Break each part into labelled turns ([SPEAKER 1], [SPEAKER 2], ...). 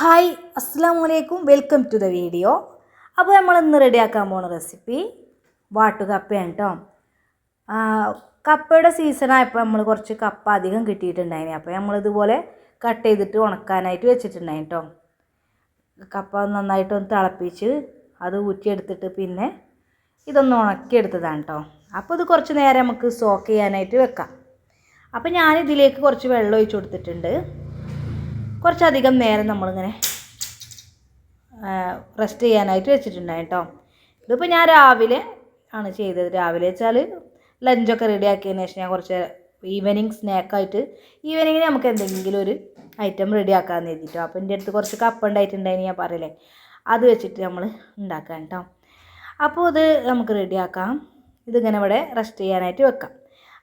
[SPEAKER 1] Hi അസ്സാം വലൈക്കും welcome to the video അപ്പോൾ നമ്മൾ ഇന്ന് റെഡിയാക്കാൻ പോണ റെസിപ്പി വാട്ടുകപ്പയാണ് കേട്ടോ കപ്പയുടെ സീസണായപ്പോൾ നമ്മൾ കുറച്ച് കപ്പ അധികം കിട്ടിയിട്ടുണ്ടായിന്. അപ്പോൾ നമ്മളിതുപോലെ കട്ട് ചെയ്തിട്ട് ഉണക്കാനായിട്ട് വെച്ചിട്ടുണ്ടായി കേട്ടോ കപ്പ നന്നായിട്ടൊന്ന് തിളപ്പിച്ച് അത് ഊറ്റിയെടുത്തിട്ട് പിന്നെ ഇതൊന്ന് ഉണക്കിയെടുത്തതാണ് കേട്ടോ അപ്പോൾ ഇത് കുറച്ച് നേരം നമുക്ക് സോക്ക് ചെയ്യാനായിട്ട് വെക്കാം. അപ്പോൾ ഞാനിതിലേക്ക് കുറച്ച് വെള്ളം ഒഴിച്ച് കൊടുത്തിട്ടുണ്ട്. കുറച്ചധികം നേരം നമ്മളിങ്ങനെ റെസ്റ്റ് ചെയ്യാനായിട്ട് വെച്ചിട്ടുണ്ടായി കേട്ടോ ഇതിപ്പോൾ ഞാൻ രാവിലെ ആണ് ചെയ്തത്. രാവിലെ വെച്ചാൽ ലഞ്ചൊക്കെ റെഡി ആക്കിയതിന് ശേഷം ഞാൻ കുറച്ച് ഈവനിങ് സ്നാക്കായിട്ട് ഈവനിങ്ങിന് നമുക്ക് എന്തെങ്കിലും ഒരു ഐറ്റം റെഡി ആക്കാമെന്ന് എഴുതിട്ടോ അപ്പോൾ എന്റെ അടുത്ത് കുറച്ച് കപ്പ ഉണ്ടായിട്ടുണ്ടായിന് ഞാൻ പറയില്ലേ. അത് വെച്ചിട്ട് നമ്മൾ ഉണ്ടാക്കാം കേട്ടോ അപ്പോൾ ഇത് നമുക്ക് റെഡിയാക്കാം ഇതിങ്ങനെ ഇവിടെ റെസ്റ്റ് ചെയ്യാനായിട്ട് വെക്കാം.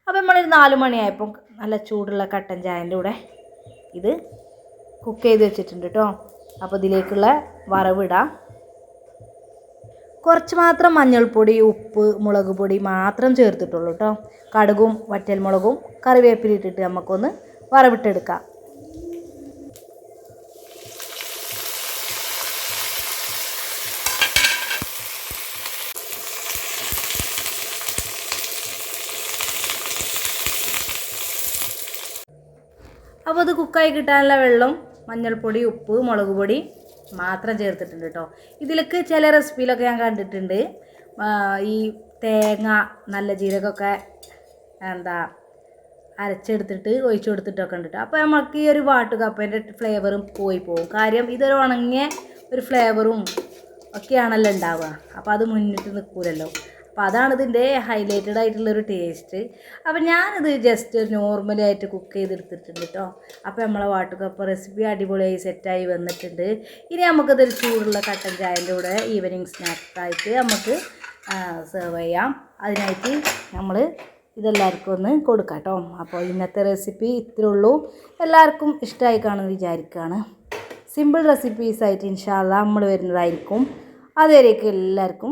[SPEAKER 1] അപ്പോൾ നമ്മളൊരു നാല് മണിയായപ്പോൾ നല്ല ചൂടുള്ള കട്ടൻ ചായന്റെ കൂടെ ഇത് കുക്ക് ചെയ്ത് വെച്ചിട്ടുണ്ട് കേട്ടോ അപ്പോൾ ഇതിലേക്കുള്ള വറവിടാം കുറച്ച് മാത്രം മഞ്ഞൾപ്പൊടി ഉപ്പ് മുളക് പൊടി മാത്രം ചേർത്തിട്ടുള്ളൂ കേട്ടോ കടുകും വറ്റൽമുളകും കറിവേപ്പിലിട്ടിട്ട് നമുക്കൊന്ന് വറവിട്ടെടുക്കാം. അപ്പോൾ അത് കുക്കായി കിട്ടാനുള്ള വെള്ളം മഞ്ഞൾപ്പൊടി ഉപ്പ് മുളക് പൊടി മാത്രം ചേർത്തിട്ടുണ്ട് കേട്ടോ ഇതിലൊക്കെ ചില റെസിപ്പിയിലൊക്കെ ഞാൻ കണ്ടിട്ടുണ്ട്. ഈ തേങ്ങ നല്ല ജീരകമൊക്കെ എന്താ അരച്ചെടുത്തിട്ട് ഒഴിച്ചു കൊടുത്തിട്ടൊക്കെ ഉണ്ട്. അപ്പോൾ നമുക്ക് ഈ ഒരു വാട്ടുകപ്പേന്റെ ഫ്ലേവറും പോയി പോകും. കാര്യം ഇതൊരു ഉണങ്ങിയ ഒരു ഫ്ലേവറും ഒക്കെയാണല്ലോ ഉണ്ടാവുക. അപ്പോൾ അത് മുന്നിട്ട് നിൽക്കൂലല്ലോ. അപ്പോൾ അതാണ് ഇതിന്റെ ഹൈലൈറ്റഡ് ആയിട്ടുള്ളൊരു ടേസ്റ്റ് അപ്പോൾ ഞാനിത് ജസ്റ്റ് നോർമലായിട്ട് കുക്ക് ചെയ്തെടുത്തിട്ടുണ്ട് കേട്ടോ അപ്പോൾ നമ്മളെ വാട്ടുകപ്പ റെസിപ്പി അടിപൊളിയായി സെറ്റായി വന്നിട്ടുണ്ട്. ഇനി നമുക്കിതൊരു ചൂടുള്ള കട്ടൻ ചായന്റെ കൂടെ ഈവനിങ് സ്നാക്കായിട്ട് നമുക്ക് സെർവ് ചെയ്യാം. അതിനായിട്ട് നമ്മൾ ഇതെല്ലാവർക്കും ഒന്ന് കൊടുക്കാം കേട്ടോ അപ്പോൾ ഇന്നത്തെ റെസിപ്പി ഇത്രേ ഉള്ളൂ. എല്ലാവർക്കും ഇഷ്ടമായി കാണുമെന്ന് വിചാരിക്കുകയാണ് സിമ്പിൾ റെസിപ്പീസായിട്ട് ഇൻഷാല്ല നമ്മൾ വരുന്നതായിരിക്കും. അതുവരേക്കും എല്ലാവർക്കും